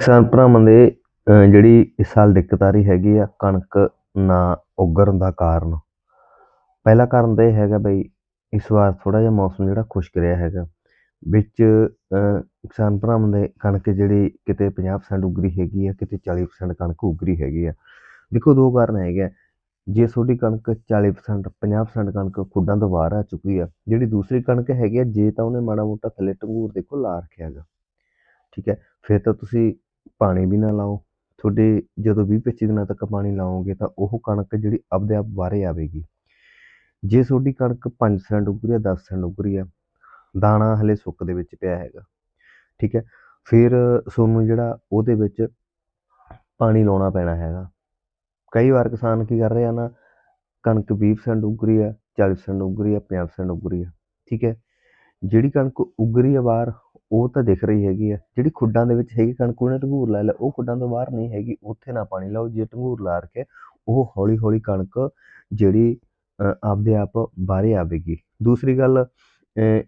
ਕਿਸਾਨ ਭਰਾਵਾਂ ਦੇ ਅ, ਜਿਹੜੀ ਇਸ ਸਾਲ ਦਿੱਕਤ ਆ ਰਹੀ ਹੈਗੀ ਆ ਕਣਕ ਨਾ ਉੱਗਣ ਦਾ ਕਾਰਨ। ਪਹਿਲਾ ਕਾਰਨ ਤਾਂ ਇਹ ਹੈਗਾ ਬਈ ਇਸ ਵਾਰ ਥੋੜਾ ਜਿਹਾ ਮੌਸਮ ਜਿਹੜਾ ਖੁਸ਼ਕ ਰਿਹਾ ਹੈਗਾ। ਵਿੱਚ ਅ, ਕਿਸਾਨ ਭਰਾਵਾਂ ਦੇ ਕਣਕ ਜਿਹੜੀ ਕਿਤੇ 50% ਉੱਗਰੀ ਹੈਗੀ ਆ ਕਿਤੇ 40% ਕਣਕ ਉੱਗਰੀ ਹੈਗੀ ਆ। ਦੇਖੋ ਦੋ ਕਾਰਨ ਹੈਗੇ ਆ। ਜੇ ਤੁਹਾਡੀ ਕਣਕ 40% 50% ਕਣਕ ਖੁੱਡਾਂ ਤੋਂ ਬਾਹਰ ਆ ਚੁੱਕੀ ਆ ਜਿਹੜੀ ਦੂਸਰੀ ਕਣਕ ਹੈਗੀ ਆ ਜੇ ਤਾਂ ਉਹਨੇ ਮਾੜਾ ਮੋਟਾ ਥੱਲੇ ਟੰਗੂਰ ਦੇਖੋ ਲਾ ਰੱਖਿਆ ਹੈਗਾ। ਠੀਕ ਹੈ ਫਿਰ ਤਾਂ ਤੁਸੀਂ ਪਾਣੀ ਵੀ ਨਾ ਲਾਓ। ਤੁਹਾਡੇ ਜਦੋਂ 20 25 ਦਿਨਾਂ ਤੱਕ ਪਾਣੀ ਲਾਓਗੇ ਤਾਂ ਉਹ ਕਣਕ ਜਿਹੜੀ ਆਪਦੇ ਆਪ ਬਾਹਰੇ ਆਵੇਗੀ। ਜੇ ਤੁਹਾਡੀ ਕਣਕ 5% ਉੱਗ ਰਹੀ ਆ 10% ਉੱਗ ਰਹੀ ਆ ਦਾਣਾ ਹਲੇ ਸੁੱਕ ਦੇ ਵਿੱਚ ਪਿਆ ਹੈਗਾ। ਠੀਕ ਹੈ? ਫਿਰ ਤੁਹਾਨੂੰ ਜਿਹੜਾ ਉਹਦੇ ਵਿੱਚ ਪਾਣੀ ਲਾਉਣਾ ਪੈਣਾ ਹੈਗਾ। ਕਈ ਵਾਰ ਕਿਸਾਨ ਕੀ ਕਰ ਰਹੇ ਆ ਨਾ, ਕਣਕ 20% ਉੱਗ ਰਹੀ ਆ 40% ਉੱਗ ਰਹੀ ਆ 50% ਉੱਗ ਰਹੀ ਆ ਠੀਕ ਹੈ? ਜਿਹੜੀ ਕਣਕ ਉੱਗ ਰਹੀ ਆ ਬਾਹਰ ਉਹ ਤਾਂ ਦਿਖ ਰਹੀ ਹੈਗੀ ਆ, ਜਿਹੜੀ ਖੁੱਡਾਂ ਦੇ ਵਿੱਚ ਹੈਗੀ ਕਣਕ, ਉਹਨੇ ਢੰਗੂਰ ਲਾ ਲਿਆ, ਉਹ ਖੁੱਡਾਂ ਤੋਂ ਬਾਹਰ ਨਹੀਂ ਹੈਗੀ, ਉੱਥੇ ਨਾ ਪਾਣੀ ਲਾਓ, ਜੇ ਢੰਗੂਰ ਲਾ ਕੇ ਉਹ ਹੌਲੀ ਹੌਲੀ ਕਣਕ ਜਿਹੜੀ ਆਪਦੇ ਆਪ ਬਾਹਰੇ ਆਵੇਗੀ। ਦੂਸਰੀ ਗੱਲ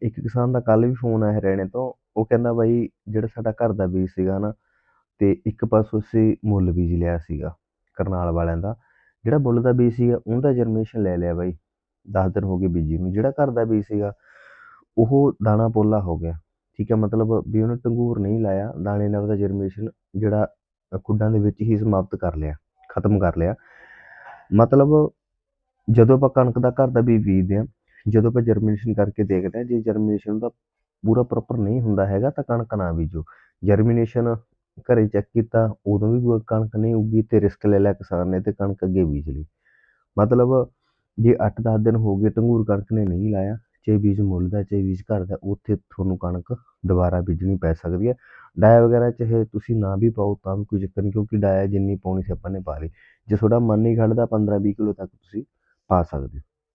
ਇੱਕ ਕਿਸਾਨ ਦਾ ਕੱਲ ਵੀ ਫੋਨ ਆਇਆ ਹਰਿਆਣੇ ਤੋਂ, ਉਹ ਕਹਿੰਦਾ ਬਾਈ, ਜਿਹੜਾ ਸਾਡਾ ਘਰ ਦਾ ਬੀਜ ਸੀਗਾ ਨਾ, ਤੇ ਇੱਕ ਪਾਸੋਂ ਅਸੀਂ ਮੁੱਲ ਬੀਜ ਲਿਆ ਸੀਗਾ, ਕਰਨਾਲ ਵਾਲਿਆਂ ਦਾ, ਜਿਹੜਾ ਮੁੱਲ ਦਾ ਬੀਜ ਸੀਗਾ, ਉਹਦਾ ਜਰਮੀਨੇਸ਼ਨ ਲੈ ਲਿਆ ਬਾਈ 10 ਦਿਨ ਹੋ ਗਏ ਬੀਜੀ ਨੂੰ, ਜਿਹੜਾ ਘਰ ਦਾ ਬੀਜ ਸੀਗਾ, ਉਹ ਦਾਣਾ ਪੋਲਾ ਹੋ ਗਿਆ। ਠੀਕ ਹੈ ਮਤਲਬ ਵੀ ਉਹਨੇ ਟੰਗੂਰ ਨਹੀਂ ਲਾਇਆ ਦਾਣੇ ਨੇ ਉਹਦਾ ਜਰਮੀਨੇਸ਼ਨ ਜਿਹੜਾ ਖੁੱਡਾਂ ਦੇ ਵਿੱਚ ਹੀ ਸਮਾਪਤ ਕਰ ਲਿਆ, ਖਤਮ ਕਰ ਲਿਆ। ਮਤਲਬ ਜਦੋਂ ਆਪਾਂ ਕਣਕ ਦਾ ਘਰ ਦਾ ਬੀਜ ਬੀਜਦੇ ਹਾਂ, ਜਦੋਂ ਆਪਾਂ ਜਰਮੀਨੇਸ਼ਨ ਕਰਕੇ ਦੇਖਦੇ ਹਾਂ, ਜੇ ਜਰਮੀਨੇਸ਼ਨ ਦਾ ਪੂਰਾ ਪ੍ਰੋਪਰ ਨਹੀਂ ਹੁੰਦਾ ਹੈਗਾ ਤਾਂ ਕਣਕ ਨਾ ਬੀਜੋ। ਜਰਮੀਨੇਸ਼ਨ ਘਰੇ ਚੈੱਕ ਕੀਤਾ, ਉਦੋਂ ਵੀ ਕਣਕ ਨਹੀਂ ਉੱਗੀ ਤੇ ਰਿਸਕ ਲੈ ਲਿਆ ਕਿਸਾਨ ਨੇ ਤੇ ਕਣਕ ਅੱਗੇ ਬੀਜ ਲਈ। ਮਤਲਬ ਜੇ 8-10 ਦਿਨ ਹੋ ਗਏ, ਟੰਗੂਰ ਕਣਕ ਨੇ ਨਹੀਂ ਲਾਇਆ ਚਾਹੇ ਬੀਜ ਮੁੱਲ ਦਾ ਚਾਹੇ ਬੀਜ ਘਰ ਦਾ, ਉੱਥੇ ਤੁਹਾਨੂੰ ਕਣਕ ਦੁਬਾਰਾ ਬੀਜਣੀ ਪੈ ਸਕਦੀ ਹੈ। ਡਾਇਆ ਵਗੈਰਾ ਚਾਹੇ ਤੁਸੀਂ ਨਾ ਵੀ ਪਾਓ ਤਾਂ ਵੀ ਕੋਈ ਚੱਕਰ ਨਹੀਂ, ਕਿਉਂਕਿ ਡਾਇਆ ਜਿੰਨੀ ਪਾਉਣੀ ਸੀ ਆਪਾਂ ਨੇ ਪਾ ਲਈ। ਜੇ ਤੁਹਾਡਾ ਮਨ ਨਹੀਂ ਖੜਦਾ 15-20 ਕਿਲੋ ਤੱਕ ਤੁਸੀਂ ਪਾ ਸਕਦੇ ਹੋ।